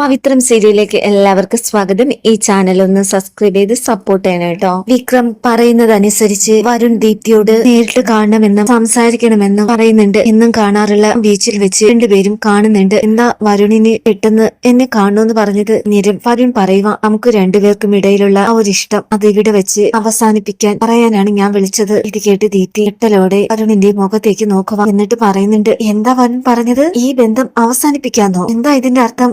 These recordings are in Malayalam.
പവിത്രം സീരിയലിലേക്ക് എല്ലാവർക്കും സ്വാഗതം. ഈ ചാനൽ ഒന്ന് സബ്സ്ക്രൈബ് ചെയ്ത് സപ്പോർട്ട് ചെയ്യണം കേട്ടോ. വിക്രം പറയുന്നതനുസരിച്ച് വരുൺ ദീപ്തിയോട് നേരിട്ട് കാണണമെന്നും സംസാരിക്കണമെന്നും പറയുന്നുണ്ട്. എന്നും കാണാറുള്ള ബീച്ചിൽ വെച്ച് രണ്ടുപേരും കാണുന്നുണ്ട്. എന്താ വരുണിന് പെട്ടെന്ന് എന്നെ കാണുമെന്ന് പറഞ്ഞത് നിരം വരുൺ പറയുക നമുക്ക് രണ്ടുപേർക്കും ഇടയിലുള്ള ആ ഒരു ഇഷ്ടം അത് ഇവിടെ വെച്ച് അവസാനിപ്പിക്കാൻ പറയാനാണ് ഞാൻ വിളിച്ചത്. ഇത് കേട്ട് ദീപ്തി എട്ടലോടെ വരുണിന്റെ മുഖത്തേക്ക് നോക്കുക എന്നിട്ട് പറയുന്നുണ്ട് എന്താ വരുൺ പറഞ്ഞത്? ഈ ബന്ധം അവസാനിപ്പിക്കാന്നോ? എന്താ ഇതിന്റെ അർത്ഥം?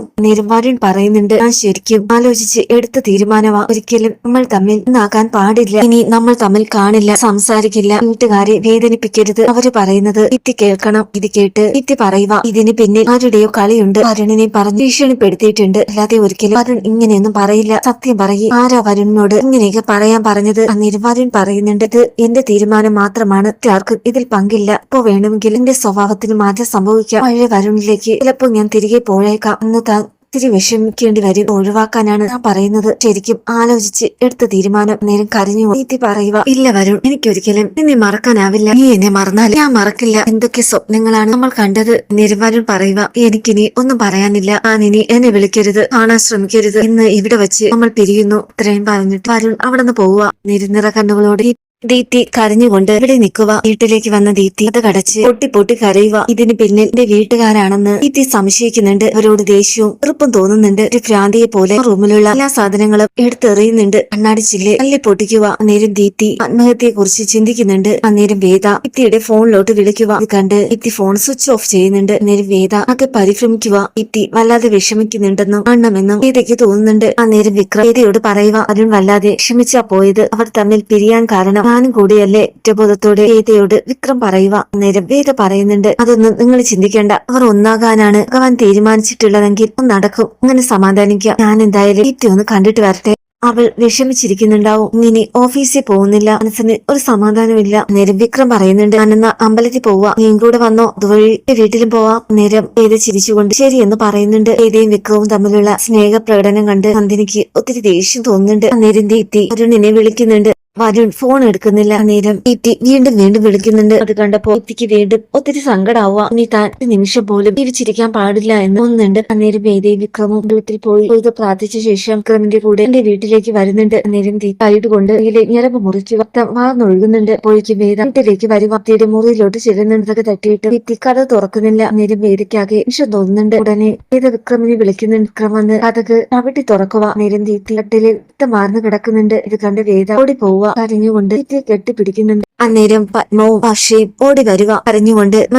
നിരവാരൻ പറയുന്നുണ്ട്. ഞാൻ ശരിക്കും ആലോചിച്ച് എടുത്ത തീരുമാനമാ. ഒരിക്കലും നമ്മൾ തമ്മിൽ ഒന്നാകാൻ പാടില്ല. ഇനി നമ്മൾ തമ്മിൽ കാണില്ല സംസാരിക്കില്ല വീട്ടുകാരെ വേദനിപ്പിക്കരുത്. അവർ പറയുന്നത് ഇത്തി കേൾക്കണം. ഇത് കേട്ട് ഇത്തി പറയുക. ഇതിന് പിന്നിൽ ആരുടെയോ കളിയുണ്ട്. വരുണിനെ പറഞ്ഞ് ഭീഷണിപ്പെടുത്തിയിട്ടുണ്ട്. അല്ലാതെ ഒരിക്കലും വരുൺ ഇങ്ങനെയൊന്നും പറയില്ല. സത്യം പറയും. ആരാ വരുണിനോട് ഇങ്ങനെയൊക്കെ പറയാൻ പറഞ്ഞത്? നിരവാരൻ പറയുന്നുണ്ട് ഇത് എന്റെ തീരുമാനം മാത്രമാണ്. ആർക്കും ഇതിൽ പങ്കില്ല. ഇപ്പൊ വേണമെങ്കിൽ എന്റെ സ്വഭാവത്തിന് മാറ്റം സംഭവിക്കാം. പഴയ വരുണിലേക്ക് ചിലപ്പോൾ ഞാൻ തിരികെ പോയേക്കാം. എന്ന് താൻ ഇത്തിരി വിഷമിക്കേണ്ടി വരും ഒഴിവാക്കാനാണ് ഞാൻ പറയുന്നത്. ശരിക്കും ആലോചിച്ച് എടുത്ത തീരുമാനം. നേരം കരഞ്ഞു നീതി പറയുക ഇല്ല വരും എനിക്കൊരിക്കലും നിന്നെ മറക്കാനാവില്ല. നീ എന്നെ മറന്നാൽ ഞാൻ മറക്കില്ല. എന്തൊക്കെ സ്വപ്നങ്ങളാണ് നമ്മൾ കണ്ടത്? നിരവരുൺ പറയുക എനിക്കിനി ഒന്നും പറയാനില്ല. ആ നിനി എന്നെ വിളിക്കരുത്. കാണാൻ ശ്രമിക്കരുത്. ഇന്ന് ഇവിടെ വെച്ച് നമ്മൾ പിരിയുന്നു. ഇത്രയും പറഞ്ഞിട്ട് വരുൺ അവിടെ നിന്ന് പോവുക. നിരനിറ കണ്ണുകളോട് ദീപ്തി കരഞ്ഞുകൊണ്ട് ഇവിടെ നിൽക്കുക? വീട്ടിലേക്ക് വന്ന ദീപ്തി അത് കടച്ച് പൊട്ടി പൊട്ടി കരയുക. ഇതിന് പിന്നിൽ എന്റെ വീട്ടുകാരാണെന്ന് ദീപ്തി സംശയിക്കുന്നുണ്ട്. അവരോട് ദേഷ്യവും വെറുപ്പും തോന്നുന്നുണ്ട്. ഒരു ഭ്രാന്തിയെ പോലെ റൂമിലുള്ള എല്ലാ സാധനങ്ങളും എടുത്തെറിയുന്നുണ്ട്. കണ്ണാടി ചില്ല് തല്ലി പൊട്ടിക്കുക. അന്നേരം ദീപ്തി ആത്മഹത്യയെ കുറിച്ച് ചിന്തിക്കുന്നുണ്ട്. അന്നേരം വേദ ദീപ്തിയുടെ ഫോണിലോട്ട് വിളിക്കുക. ഇത് കണ്ട് ദീപ്തി ഫോൺ സ്വിച്ച് ഓഫ് ചെയ്യുന്നുണ്ട്. അന്നേരം വേദ ഒക്കെ പരിഭ്രമിക്കുക. ദീപ്തി വല്ലാതെ വിഷമിക്കുന്നുണ്ടെന്നും കാണണമെന്നും വേദയ്ക്ക് തോന്നുന്നുണ്ട്. അന്നേരം വിക്രം വേദയോട് പറയുക അരുൺ വല്ലാതെ വിഷമിച്ചാ പോയത്. അവർ തമ്മിൽ പിരിയാൻ കാരണം ഞാനും കൂടിയല്ലേ ഒറ്റബോധത്തോടെ ഗീതയോട് വിക്രം പറയുക. അന്നേരം വേദ പറയുന്നുണ്ട് അതൊന്നും നിങ്ങൾ ചിന്തിക്കേണ്ട. അവർ ഒന്നാകാനാണ്. ഭഗവാൻ തീരുമാനിച്ചിട്ടുള്ളതെങ്കിൽ നടക്കും. അങ്ങനെ സമാധാനിക്കുക. ഞാൻ എന്തായാലും ഏറ്റവും ഒന്ന് കണ്ടിട്ട് വരട്ടെ. അവൾ വിഷമിച്ചിരിക്കുന്നുണ്ടാവും. ഇനി ഓഫീസിൽ പോകുന്നില്ല. മനസ്സിന് ഒരു സമാധാനമില്ല നേരം വിക്രം പറയുന്നുണ്ട് ഞാനെന്ന അമ്പലത്തിൽ പോവാ. നീ കൂടെ വന്നോ? അതുവഴി വീട്ടിലും പോവാം. നേരം ഏത് ചിരിച്ചുകൊണ്ട് ശരി എന്ന് പറയുന്നുണ്ട്. ഏതയും വിക്രവും തമ്മിലുള്ള സ്നേഹ പ്രകടനം കണ്ട് നന്ദിനിക്ക് ഒത്തിരി ദേഷ്യം തോന്നുന്നുണ്ട്. അന്നേരം തീറ്റി അരുണിനെ വിളിക്കുന്നുണ്ട് വരുൺ ഫോൺ എടുക്കുന്നില്ല. നേരം ദീപ്തി വീണ്ടും വീണ്ടും വിളിക്കുന്നുണ്ട്. അത് കണ്ടപ്പോ ദീപ്തിക്ക് വീണ്ടും ഒത്തിരി സങ്കടാവുക. ഇനി താൻ നിമിഷം പോലും തിരിച്ചിരിക്കാൻ പാടില്ല എന്ന് ഒന്നുണ്ട് അന്നേരം വേദി വിക്രമും വീട്ടിൽ പോയി ഇത് പ്രാർത്ഥിച്ച ശേഷം വിക്രമിന്റെ കൂടെ എന്റെ വീട്ടിലേക്ക് വരുന്നുണ്ട്. അന്നേരം കൈഡ് കൊണ്ട് ഞരമ്പ് മുറിച്ച് വക്തം വാർന്നൊഴുകുന്നുണ്ട് പോയിക്ക് വേദ വീട്ടിലേക്ക് വരും ഭക്തിയുടെ മുറിയിലോട്ട് ചെല്ലുന്നുണ്ടൊക്കെ തട്ടിയിട്ട് ദീപ്തി കഥ തുറക്കുന്നില്ല. അന്നേരം വേദിക്കാകെ വിഷം തോന്നുന്നുണ്ട്. ഉടനെ വേദ വിക്രമിനെ വിളിക്കുന്നുണ്ട്. വിക്രം വന്ന് കഥക്ക് ചവിട്ടി തുറക്കുക നേരം ദീപ്തി കട്ടിലിൽ വാർന്നു കിടക്കുന്നുണ്ട്. ഇത് കണ്ട് വേദ ഓടി പോവുക. കരഞ്ഞുകൊണ്ട് കെട്ടിപ്പിടിക്കുന്നുണ്ട്. അന്നേരം പത്മവും അക്ഷയും ഓടി വരിക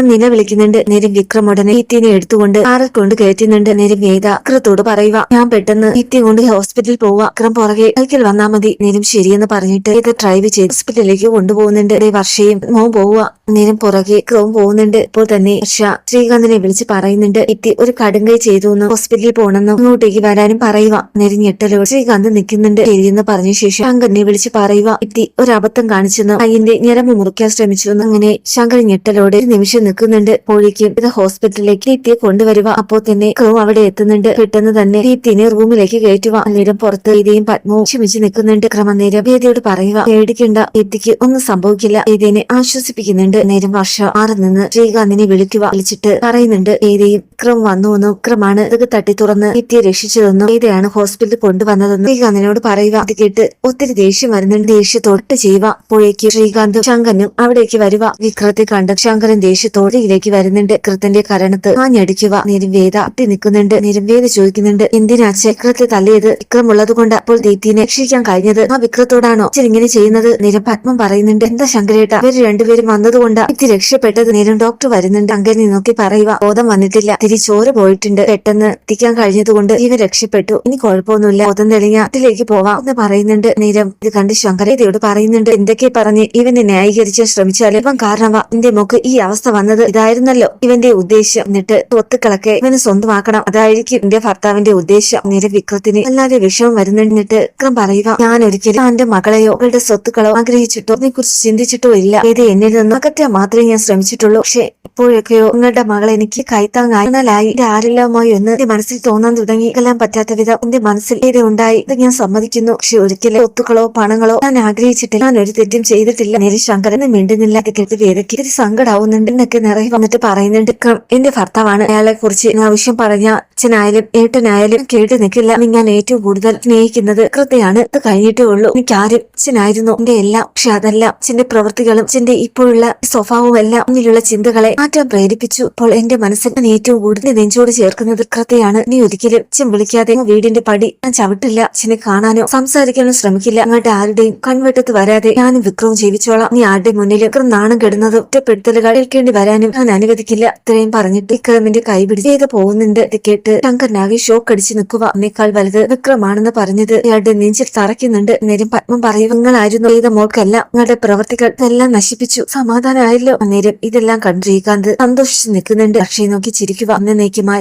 നില വിളിക്കുന്നുണ്ട് നേരം വിക്രം ഉടനെ ഇത്തിനെ എടുത്തുകൊണ്ട് കാറിൽ കൊണ്ട് കയറ്റുന്നുണ്ട്. നേരം വേദ വിക്രത്തോട് പറയുക ഞാൻ പെട്ടെന്ന് ഇത്തിയും കൊണ്ട് ഹോസ്പിറ്റലിൽ പോവുക. അക്രം പുറകെ ബൈക്കിൽ വന്നാ മതി. നേരം ശരിയെന്ന് പറഞ്ഞിട്ട് ഇത് ഡ്രൈവ് ചെയ്ത് ഹോസ്പിറ്റലിലേക്ക് കൊണ്ടുപോകുന്നുണ്ട്. വർഷയും മോൻ പോവുക. നേരം പുറകെ ക്രോം പോകുന്നുണ്ട്. ഇപ്പോൾ തന്നെ വർഷ ശ്രീകാന്തിനെ വിളിച്ച് പറയുന്നുണ്ട് ഇത്തി ഒരു കടുങ്കൈ ചെയ്തു എന്ന് ഹോസ്പിറ്റലിൽ പോകണമെന്നും ഇങ്ങോട്ടേക്ക് വരാനും പറയുക. നേരം ഞെട്ടലോ ശ്രീകാന്ത് നിൽക്കുന്നുണ്ട്. ശരിയെന്ന് പറഞ്ഞ ശേഷം അങ്കനെ വിളിച്ച് പറയുക ഇത്തി ഒരു അബദ്ധം കാണിച്ചെന്ന് കയ്യിന്റെ ഞരമ്പ് മുറിക്കാൻ ശ്രമിച്ചു അങ്ങനെ ശങ്കർ ഞെട്ടലോടെ നിമിഷം നിൽക്കുന്നുണ്ട്. അപ്പോഴേക്കും ഇത് ഹോസ്പിറ്റലിലേക്ക് ദീപ്തിയെ കൊണ്ടുവരിക. അപ്പോ തന്നെ ക്രൂ അവിടെ എത്തുന്നുണ്ട്. പെട്ടെന്ന് തന്നെ ദീപ്തിനെ റൂമിലേക്ക് കയറ്റുക. അന്നേരം പുറത്ത് വേദിയും പത്മവും ക്ഷമിച്ച് നിൽക്കുന്നുണ്ട്. ക്രമനേരം വേദിയോട് പറയുക പേടിക്കണ്ട ദീപ്തിക്ക് ഒന്നും സംഭവിക്കില്ല. വേദിയെ ആശ്വസിപ്പിക്കുന്നുണ്ട്. നേരം വർഷ ആറ് നിന്ന് ശ്രീകാന്തിനെ വിളിക്കുക വിളിച്ചിട്ട് പറയുന്നുണ്ട് വേദിയും ക്രം വന്നു എന്നും ക്രമാണ് ഇതൊക്കെ തട്ടി തുറന്ന് ദീപ്തിയെ രക്ഷിച്ചതെന്നും വേദയാണ് ഹോസ്പിറ്റലിൽ കൊണ്ടുവന്നതെന്നും ശ്രീകാന്തിനോട് പറയുക. അത് കേട്ട് ഒത്തിരി ദേഷ്യം വരുന്നുണ്ട്. ദേഷ്യത്തോട്ട് ചെയ്യുക. പോയേക്ക് ശ്രീകാന്തും ശങ്കരനും അവിടേക്ക് വരുക വിക്രത്തെ കണ്ട് ശങ്കരൻ ദേഷ്യത്തോടെയിലേക്ക് വരുന്നുണ്ട്. വിക്രത്തിന്റെ കരണത്ത് ആഞ്ഞടിക്കുക ഞടിക്കുക നിരുവേദ അട്ടി നിൽക്കുന്നുണ്ട്. നിരുവേദ വേദ ചോദിക്കുന്നുണ്ട് എന്തിനാ ചക്രത്തെ തല്ലിയത് വിക്രം ഉള്ളത് കൊണ്ട് അപ്പോൾ ദീപ്തിനെ രക്ഷിക്കാൻ കഴിഞ്ഞത്? ആ വിക്രത്തോടാണോ ഇങ്ങനെ ചെയ്യുന്നത്? നിരം പത്മം പറയുന്നുണ്ട് എന്താ ശങ്കരേട്ട? ഇവർ രണ്ടുപേരും വന്നതുകൊണ്ട് ഇത്തി രക്ഷപ്പെട്ടത്? നേരം ഡോക്ടർ വരുന്നുണ്ട്. അങ്ങനെ നോക്കി പറയുക ബോധം വന്നിട്ടില്ല. തിരിച്ചോര പോയിട്ടുണ്ട്. പെട്ടെന്ന് എത്തിക്കാൻ കഴിഞ്ഞതുകൊണ്ട് ഇവ രക്ഷപ്പെട്ടു. ഇനി കുഴപ്പമൊന്നുമില്ല. ബോധം തെളിഞ്ഞ അതിലേക്ക് പോവാം. എന്ന് പറയുന്നുണ്ട് നേരം. ഇത് കണ്ട് ശങ്കരേതയോട് പറയുന്നുണ്ട് എന്തൊക്കെ പറഞ്ഞ്? ഇവനെ ന്യായീകരിക്കാൻ ശ്രമിച്ചാൽ ഇവൻ കാരണമാ. എന്റെ മോക്ക് ഈ അവസ്ഥ വന്നത് ഇതായിരുന്നല്ലോ. ഇവന്റെ ഉദ്ദേശം എന്നിട്ട് സ്വത്തുക്കളൊക്കെ ഇവന് സ്വന്തമാക്കണം. അതായിരിക്കും എന്റെ ഭർത്താവിന്റെ ഉദ്ദേശം. നേരെ വിക്രത്തിന് അല്ലാതെ വിഷമം വരുന്നിട്ട് വിക്രം പറയുക ഞാൻ ഒരിക്കലും എന്റെ മകളെയോ അവളുടെ സ്വത്തുക്കളോ ആഗ്രഹിച്ചിട്ടോ അതിനെ കുറിച്ച് ചിന്തിച്ചിട്ടോ ഇല്ല. ഇത് എന്നിൽ നിന്ന് അകറ്റാൻ മാത്രമേ ഞാൻ ശ്രമിച്ചിട്ടുള്ളൂ. പക്ഷെ ഇപ്പോഴൊക്കെയോ നിങ്ങളുടെ മകൾ എനിക്ക് കൈത്താങ്ങായി ഇത് ആരില്ലാമോയോ എന്ന് എന്റെ മനസ്സിൽ തോന്നാൻ തുടങ്ങി. എല്ലാം പറ്റാത്ത വിധം എന്റെ മനസ്സിൽ ഏത് ഉണ്ടായി. ഇത് ഞാൻ സമ്മതിക്കുന്നു. പക്ഷെ ഒരിക്കലും സ്വത്തുക്കളോ പണങ്ങളോ ഞാൻ ആഗ്രഹിച്ചിട്ടില്ല. ഞാൻ ഒരു തെറ്റും ചെയ്തിട്ടില്ല. ശങ്കരനെ മിണ്ടുന്നില്ല. കേട്ട് വേദയ്ക്ക് ഇത്തിരി സങ്കടാവുന്നുണ്ട് എന്നൊക്കെ നിറയെ വന്നിട്ട് പറയുന്നുണ്ട്. "വിക്രം എന്റെ ഭർത്താവാണ്. അയാളെ കുറിച്ച് ആവശ്യം പറഞ്ഞ അച്ഛനായാലും ഏട്ടനായാലും കേട്ട് നിൽക്കില്ല. ഞാൻ ഏറ്റവും കൂടുതൽ സ്നേഹിക്കുന്നത് കൃത്യമാണ് ഇത് കഴിഞ്ഞിട്ടേ ഉള്ളൂ. എനിക്ക് ആരും അച്ഛനായിരുന്നു. എന്റെ എല്ലാം പക്ഷെ അതല്ല. അച്ഛന്റെ പ്രവൃത്തികളും അച്ഛന്റെ ഇപ്പോഴുള്ള സ്വഭാവവും എല്ലാം അങ്ങനെയുള്ള ചിന്തകളെ മാറ്റാൻ പ്രേരിപ്പിച്ചു. അപ്പോൾ എന്റെ മനസ്സിൽ ഞാൻ ഏറ്റവും കൂടുതൽ നെഞ്ചോട് ചേർക്കുന്നത് കൃത്യയാണ്. നീ ഒരിക്കലും അച്ഛൻ വിളിക്കാതെ വീടിന്റെ പടി ഞാൻ ചവിട്ടില്ല. അച്ഛനെ കാണാനോ സംസാരിക്കാനോ ശ്രമിക്കില്ല. അങ്ങോട്ട് ആരുടെയും കൺവെട്ടത്ത് വരാതെ ഞാനും വിക്രവും ജീവിച്ചോളാം. നീ ആരുടെ മുന്നിൽ വിക്രം നാണം കെടുന്നത്? ഒറ്റപ്പെടുത്തലുകൾ കേൾക്കേണ്ടി വരാനും ഞാൻ അനുവദിക്കില്ല. ഇത്രയും പറഞ്ഞിട്ട് വിക്രമിന്റെ കൈ പിടിച്ച് ചെയ്ത് പോകുന്നുണ്ട്. ഇത് കേട്ട് ശങ്കരനാകെ ഷോക്ക് അടിച്ച് നിൽക്കുക. എന്നേക്കാൾ വലുത് വിക്രമാണെന്ന് പറഞ്ഞത് ഇയാളുടെ നെഞ്ചിൽ തറയ്ക്കുന്നുണ്ട്. നേരം പത്മം പറയും നിങ്ങളായിരുന്നു ചെയ്ത മോൾക്കല്ല. നിങ്ങളുടെ പ്രവർത്തികൾ എല്ലാം നശിപ്പിച്ചു. സമാധാനമായല്ലോ. അന്നേരം ഇതെല്ലാം കണ്ടിരിക്കാന്ത് സന്തോഷിച്ച് നിൽക്കുന്നുണ്ട്. അക്ഷയെ നോക്കി ചിരിക്കുക.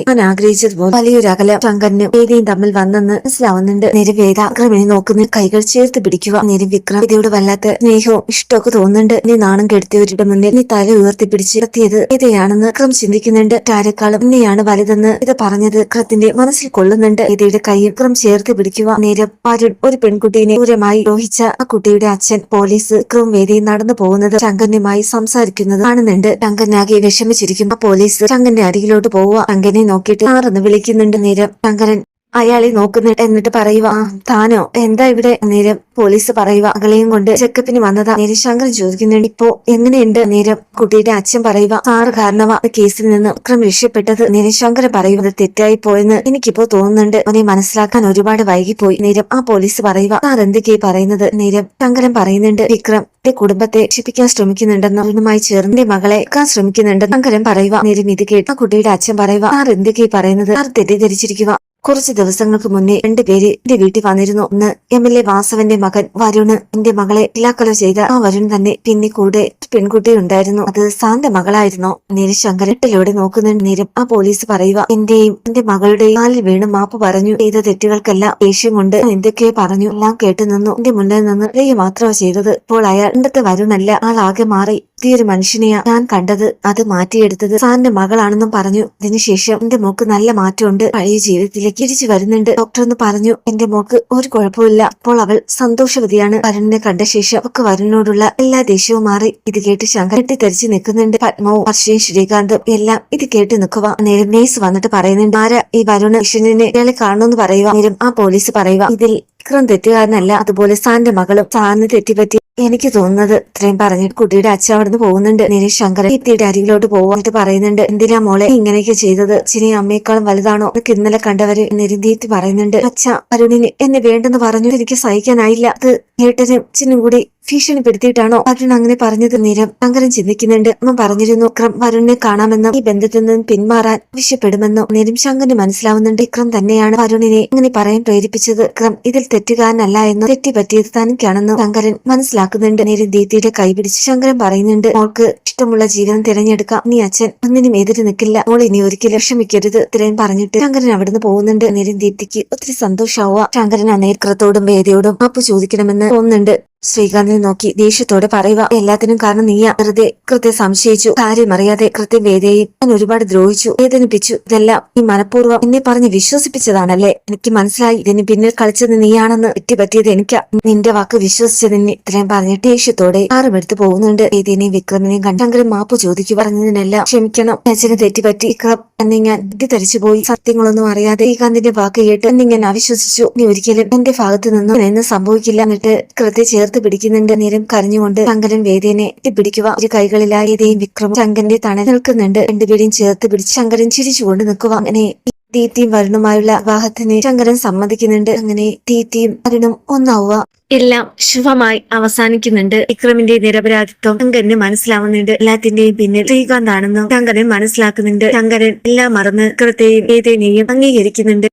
ഞാൻ ആഗ്രഹിച്ചതുപോലെ വലിയൊരു അകലം ശങ്കരനും വേദിയും തമ്മിൽ വന്നെന്ന് മനസ്സിലാവുന്നുണ്ട്. നേരം വേദ വിക്രമിനെ നോക്കുന്ന. കൈകൾ ചേർത്ത് പിടിക്കുക. നേരം വിക്രം ഇതോട് വല്ലാത്ത സ്നേഹവും ഇഷ്ടമൊക്കെ തോന്നുന്നുണ്ട് നീ നാണം കെടുത്തിയവരുടെ മുന്നിൽ നീ തല ഉയർത്തിപ്പിടിച്ച് കത്തിയത് ഇതയാണെന്ന് വിക്രം ചിന്തിക്കുന്നുണ്ട്. ആരെക്കാളും നീയാണ് വലുതെന്ന് ഇത് പറഞ്ഞത് ക്രത്തിന്റെ മനസ്സിൽ കൊള്ളുന്നുണ്ട്. ഇതയുടെ കൈ ക്രം ചേർത്ത് പിടിക്കുക. നേരം അരുൺ ഒരു പെൺകുട്ടിയെ ദൂരമായി ദ്രോഹിച്ച ആ കുട്ടിയുടെ അച്ഛൻ പോലീസ് ക്രം വേദിയിൽ നടന്നു പോകുന്നത് ശങ്കരനുമായി സംസാരിക്കുന്നത് കാണുന്നുണ്ട്. ശങ്കരനാകെ വിഷമിച്ചിരിക്കും പോലീസ് ശങ്കരന്റെ അരികിലോട്ട് പോവുക. ശങ്കരനെ നോക്കിയിട്ട് ആറെന്ന് വിളിക്കുന്നുണ്ട്. നേരം ശങ്കരൻ അയാളെ നോക്കുന്ന എന്നിട്ട് പറയുക താനോ എന്താ ഇവിടെ? നേരം പോലീസ് പറയുക അകളെയും കൊണ്ട് ചെക്കപ്പിന് വന്നതാ. നിരശങ്കർ ചോദിക്കുന്നുണ്ട് ഇപ്പോ എങ്ങനെയുണ്ട്? നേരം കുട്ടിയുടെ അച്ഛൻ പറയുക സാറ് കാരണമാ കേസിൽ നിന്ന് വിക്രം രക്ഷപ്പെട്ടത്. നിരശങ്കർ പറയുന്നത് തെറ്റായി പോയെന്ന് എനിക്കിപ്പോ തോന്നുന്നുണ്ട്. അവനെ മനസ്സിലാക്കാൻ ഒരുപാട് വൈകിപ്പോയി. നേരം ആ പോലീസ് പറയുക സാർ എന്തൊക്കെയായി പറയുന്നത്? നേരം ശങ്കരൻ പറയുന്നുണ്ട് വിക്രം കുടുംബത്തെ രക്ഷിപ്പിക്കാൻ ശ്രമിക്കുന്നുണ്ടെന്നും അവനുമായി ചേർന്ന് മകളെ കാൻ ശ്രമിക്കുന്നുണ്ടെന്ന് ശങ്കരൻ പറയുക നേരം ഇത് കേട്ട് കുട്ടിയുടെ അച്ഛൻ പറയുക സാർ എന്തൊക്കെയായി പറയുന്നത്? സാർ തെറ്റിദ്ധരിച്ചിരിക്കുക കുറച്ച് ദിവസങ്ങൾക്ക് മുന്നേ രണ്ടുപേര് എന്റെ വീട്ടിൽ വന്നിരുന്നു. ഒന്ന് എം എൽ എ വാസവന്റെ മകൻ വരുണ് എന്റെ മകളെ ഇല്ലാക്കലോ ചെയ്ത ആ വരുൺ തന്നെ പിന്നെ കൂടെ പെൺകുട്ടി ഉണ്ടായിരുന്നു. അത് സാന്റെ മകളായിരുന്നു. നേരെ ശങ്കരട്ടിലൂടെ നോക്കുന്നതിന് നേരം ആ പോലീസ് പറയുക എന്റെയും എന്റെ മകളുടെയും കാലിൽ വീണ് മാപ്പ് പറഞ്ഞു. ചെയ്ത തെറ്റുകൾക്കെല്ലാം ദേഷ്യം കൊണ്ട് ഞാൻ എന്തൊക്കെയോ പറഞ്ഞു. എല്ലാം കേട്ടു നിന്നു. എന്റെ മുന്നിൽ നിന്ന് മാത്രമാ ചെയ്തത്. ഇപ്പോൾ അയാൾ ഇന്നത്തെ വരുണല്ല ആകെ മാറി. പുതിയൊരു മനുഷ്യനെയാ ഞാൻ കണ്ടത്. അത് മാറ്റിയെടുത്തത് സാറിന്റെ മകളാണെന്നും പറഞ്ഞു. അതിനുശേഷം എന്റെ മോക്ക് നല്ല മാറ്റമുണ്ട്. പഴയ ജീവിതത്തിലേക്ക് തിരിച്ചു വരുന്നുണ്ട്. ഡോക്ടർ എന്ന് പറഞ്ഞു. എന്റെ മോക്ക് ഒരു കുഴപ്പമില്ല അപ്പോൾ അവൾ സന്തോഷവതിയാണ്. വരുണിനെ കണ്ട ശേഷം ഒക്കെ വരുണിനോടുള്ള എല്ലാ ദേഷ്യവും മാറി. ഇത് കേട്ട് ശങ്കരട്ടി തിരിച്ചു നിൽക്കുന്നുണ്ട്. പത്മവും ഹർഷയും ശ്രീകാന്തും എല്ലാം ഇത് കേട്ട് നിൽക്കുക നേരം നേഴ്സ് വന്നിട്ട് പറയുന്നുണ്ട് ആരാ ഈ വരുണ് കൃഷ്ണനെ ഇയാളെ കാണണമെന്ന് പറയുക നേരം ആ പോലീസ് പറയുക ഇതിൽ വിക്രം തെറ്റുകാരനല്ല അതുപോലെ സാറിന്റെ മകളും. സാറിന് തെറ്റിപ്പറ്റി എനിക്ക് തോന്നുന്നത് ഇത്രയും പറഞ്ഞിട്ട് കുട്ടിയുടെ അച്ഛൻ അവിടുന്ന് പോകുന്നുണ്ട്. നിരീഷ് ശങ്കരൻ ഇത്തിയുടെ അരികിലോട്ട് പോവാനായിട്ട് പറയുന്നുണ്ട്. എന്തിനാ മോളെ ഇങ്ങനെയൊക്കെ ചെയ്തത്? ചിനി അമ്മയെക്കാളും വലുതാണോ? എന്നൊക്കെ ഇന്നലെ കണ്ടവര് നിരുന്തീത്തി പറയുന്നുണ്ട്. അച്ഛ അരുണിന് എന്നെ വേണ്ടെന്ന് പറഞ്ഞു എനിക്ക് സഹിക്കാനായില്ല. അത് ഏട്ടനും ചിനും കൂടി ഭീഷണിപ്പെടുത്തിയിട്ടാണോ അരുൺ അങ്ങനെ പറഞ്ഞത്? നിരം ശങ്കരൻ ചിന്തിക്കുന്നുണ്ട്. അമ്മ പറഞ്ഞിരുന്നു വിക്രം വരുണിനെ കാണാമെന്നും ഈ ബന്ധത്തിൽ നിന്നും പിന്മാറാൻ ആവശ്യപ്പെടുമെന്നും. നിരം ശങ്കരന് മനസ്സിലാവുന്നുണ്ട് വിക്രം തന്നെയാണ് വരുണിനെ ഇങ്ങനെ പറയാൻ പ്രേരിപ്പിച്ചത്. വിക്രം ഇതിൽ തെറ്റുകാരനല്ല എന്നും തെറ്റുപറ്റിയത് തനിക്കാണെന്നും ശങ്കരൻ മനസ്സിലാക്കുന്നുണ്ട്. നേരം ദീപ്തിയുടെ കൈപിടിച്ച് ശങ്കരൻ പറയുന്നുണ്ട് മോൾക്ക് ഇഷ്ടമുള്ള ജീവിതം തിരഞ്ഞെടുക്കാം. നീ അച്ഛൻ ഒന്നിനും എതിര് നിൽക്കില്ല. മോൾ ഇനി ഒരിക്കലും വിഷമിക്കരുത് ഇത്രയും പറഞ്ഞിട്ട് ശങ്കരൻ അവിടുന്ന് പോകുന്നുണ്ട്. നേരം ദീപ്തിക്ക് ഒത്തിരി സന്തോഷാവുക ശങ്കരൻ ആ വേദിയോടും മാപ്പ് ചോദിക്കണമെന്ന് തോന്നുന്നുണ്ട്. ശ്രീകാന്തിനെ നോക്കി ദേഷ്യത്തോടെ പറയുക എല്ലാത്തിനും കാരണം നീയാ. വെറുതെ കൃത്യം സംശയിച്ചു. കാര്യം അറിയാതെ കൃത്യം വേദയെയും ഞാൻ ഒരുപാട് ദ്രോഹിച്ചു വേദനിപ്പിച്ചു. ഇതെല്ലാം ഈ മനഃപൂർവം എന്നെ പറഞ്ഞ് വിശ്വസിപ്പിച്ചതാണല്ലേ? എനിക്ക് മനസ്സിലായി. ഇതിന് പിന്നിൽ കളിച്ചത് നീയാണെന്ന് തെറ്റിപ്പറ്റിയത് എനിക്കാ. നിന്റെ വാക്ക് വിശ്വസിച്ചത് ഇത്രയും പറഞ്ഞിട്ട് ദേഷ്യത്തോടെ ആറുമെടുത്ത് പോകുന്നുണ്ട്. വേദിനെയും വിക്രമിനെയും കണ്ടെങ്കിലും മാപ്പ് ചോദിക്കു പറഞ്ഞതിനെല്ലാം ക്ഷമിക്കണം. അച്ഛന് തെറ്റിപ്പറ്റി വിക്രം എന്നെ ഞാൻ തെറ്റിദ്ധരിച്ചു പോയി. സത്യങ്ങളൊന്നും അറിയാതെ ശ്രീകാന്തിന്റെ വാക്ക് കേട്ട് എന്നെ ഞാൻ അവിശ്വസിച്ചു. നീ ഒരിക്കലും എന്റെ ഭാഗത്ത് നിന്നും എന്ന് സംഭവിക്കില്ല. എന്നിട്ട് കൃത്യ ചേർത്ത് പിടിക്കുന്നുണ്ട് നേരം കരഞ്ഞുകൊണ്ട് ശങ്കരൻ വേദിനെ പിടിക്കുക. ഒരു കൈകളിലായി വേദിയും വിക്രം തണൽ നിൽക്കുന്നുണ്ട്. രണ്ടുപേരെയും ചേർത്ത് പിടിച്ച് ശങ്കരൻ ചിരിച്ചുകൊണ്ട് നിൽക്കുക. അങ്ങനെ ദീപ്തിയും വരുണുമായുള്ള വിവാഹത്തിന് ശങ്കരൻ സമ്മതിക്കുന്നുണ്ട്. അങ്ങനെ ദീപ്തിയും വരുണും ഒന്നാവുക. എല്ലാം ശുഭമായി അവസാനിക്കുന്നുണ്ട്. വിക്രമിന്റെ നിരപരാധിത്വം ശങ്കരന് മനസ്സിലാവുന്നുണ്ട്. എല്ലാത്തിന്റെയും പിന്നിൽ ശ്രീകാന്ത് ആണെന്നും ശങ്കരൻ മനസ്സിലാക്കുന്നുണ്ട്. ശങ്കരൻ എല്ലാം മറന്ന് വിക്രത്തെയും ഏതേനെയും അംഗീകരിക്കുന്നുണ്ട്.